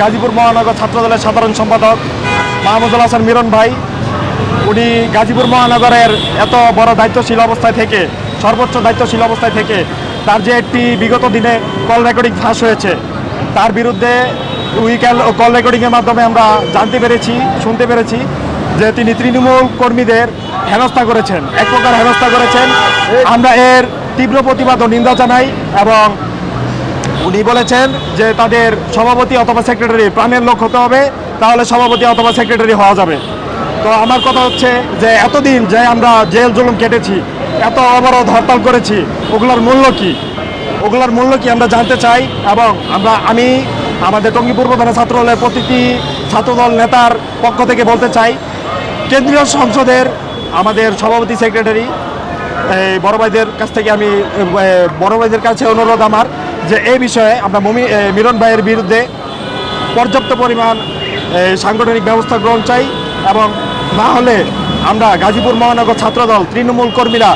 গাজীপুর মহানগর ছাত্রদলের সাধারণ সম্পাদক মাহমুদুল হাসান মিরন ভাই। উনি গাজীপুর মহানগরের এত বড় দায়িত্বশীল অবস্থায় থেকে, সর্বোচ্চ দায়িত্বশীল অবস্থায় থেকে তার যে একটি বিগত দিনে কল রেকর্ডিং ফাঁস হয়েছে, তার বিরুদ্ধে উইক্যাল কল রেকর্ডিংয়ের মাধ্যমে আমরা জানতে পেরেছি, শুনতে পেরেছি যে তিনি তৃণমূল কর্মীদের হেনস্থা করেছেন, এক প্রকার হেনস্থা করেছেন। আমরা এর তীব্র প্রতিবাদ ও নিন্দা জানাই এবং উনি বলেছেন যে তাদের সভাপতি অথবা সেক্রেটারি প্রাণের লোক হতে হবে, তাহলে সভাপতি অথবা সেক্রেটারি হওয়া যাবে। তো আমার কথা হচ্ছে যে এতদিন যে আমরা জেল জুলুম কেটেছি, এত অবরোধ হরতাল করেছি, ওগুলোর মূল্য কি? ওগুলোর মূল্য কি আমরা জানতে চাই এবং আমরা, আমি আমাদের টঙ্গী পূর্ব থানা ছাত্রদলের প্রতিটি ছাত্রদল নেতার পক্ষ থেকে বলতে চাই, কেন্দ্রীয় সংসদের আমাদের সভাপতি সেক্রেটারি বড় ভাইদের কাছ থেকে আমি বড় ভাইদের কাছে অনুরোধ আমার। যে এই বিষয়ে আমরা মমি মিরন ভাইয়ের বিরুদ্ধে পর্যাপ্ত পরিমাণ সাংগঠনিক ব্যবস্থা গ্রহণ চাই এবং না হলে আমরা গাজীপুর মহানগর ছাত্রদল তৃণমূল কর্মীরা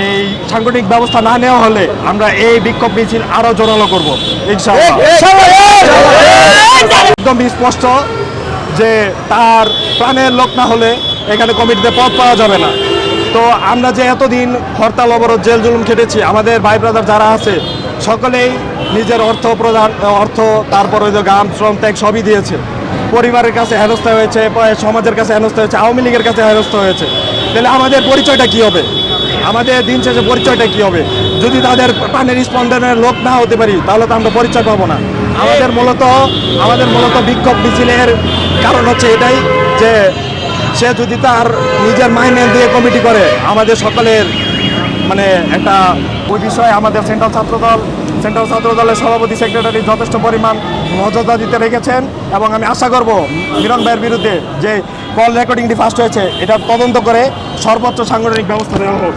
এই সাংগঠনিক ব্যবস্থা না নেওয়া হলে আমরা এই বিক্ষোভ মিছিল আরও জোরালো করব। একদম স্পষ্ট যে তার প্রাণের লোক না হলে এখানে কমিটিতে পদ পাওয়া যাবে না। তো আমরা যে এতদিন হরতাল, অবরোধ, জেল, জুলুম খেটেছি, আমাদের ভাই ব্রাদার যারা আছে, সকলেই নিজের অর্থ প্রদান অর্থ, তারপর যে গাম শ্রম, ত্যাগ সবই দিয়েছে। পরিবারের কাছে হেনস্থা হয়েছে সমাজের কাছে হেনস্থা হয়েছে, আওয়ামী লীগের কাছে হেনস্থা হয়েছে। তাহলে আমাদের পরিচয়টা কি হবে? আমাদের দিন শেষে পরিচয়টা কি হবে? যদি তাদের প্রাণের স্পন্দনের লোক না হতে পারি, তাহলে তো আমরা পরিচয় পাবো না। আমাদের মূলত আমাদের মূলত বিক্ষোভ মিছিলের কারণ হচ্ছে এটাই যে সে যদি তার নিজের মাইনে দিয়ে কমিটি করে, আমাদের সকলের মানে একটা ওই বিষয়ে আমাদের সেন্ট্রাল ছাত্রদল সেন্ট্রাল ছাত্রদলের সভাপতি সেক্রেটারি যথেষ্ট পরিমাণ মর্যাদা দিতে রেখেছেন এবং আমি আশা করব মিরন ভাইয়ের বিরুদ্ধে যে কল রেকর্ডিংটি ফার্স্ট হয়েছে এটা তদন্ত করে সর্বোচ্চ সাংগঠনিক ব্যবস্থা নেওয়া হোক।